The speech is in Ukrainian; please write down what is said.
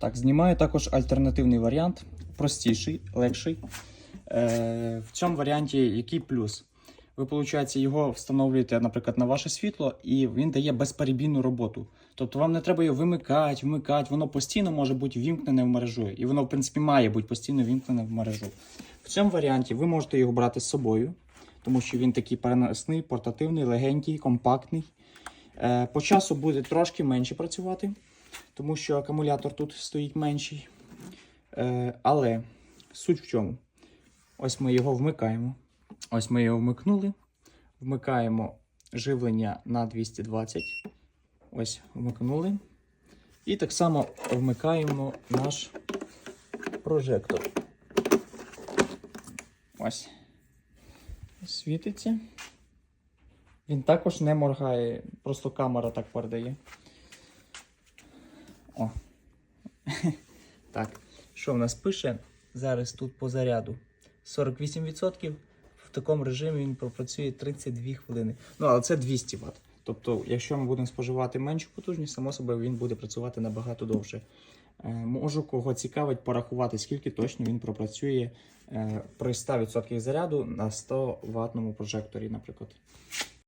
Так, знімаю також альтернативний варіант, простіший, легший. Е, в цьому варіанті який плюс? Ви, виходить, його встановлюєте, наприклад, на ваше світло, і він дає безперебійну роботу. Тобто вам не треба його вимикати, вмикати, воно постійно може бути вімкнене в мережу. І воно, в принципі, має бути постійно вімкнене в мережу. В цьому варіанті ви можете його брати з собою, тому що він такий переносний, портативний, легенький, компактний. Е, по часу буде трошки менше працювати, тому що акумулятор тут стоїть менший. Е, але суть в чому? Ось ми його вмикаємо. Ось ми його вмикнули. Вмикаємо живлення на 220. Ось вмикнули. І так само вмикаємо наш прожектор. Ось. Світиться. Він також не моргає, просто камера так передає. О. Так, що в нас пише? Зараз тут по заряду 48%. В такому режимі він пропрацює 32 хвилини. Ну, але це 200 Вт. Тобто, якщо ми будемо споживати меншу потужність, само собою він буде працювати набагато довше. Е, Можу кого цікавить порахувати, скільки точно він пропрацює е, при 100% заряду на 100 ватному прожекторі, наприклад.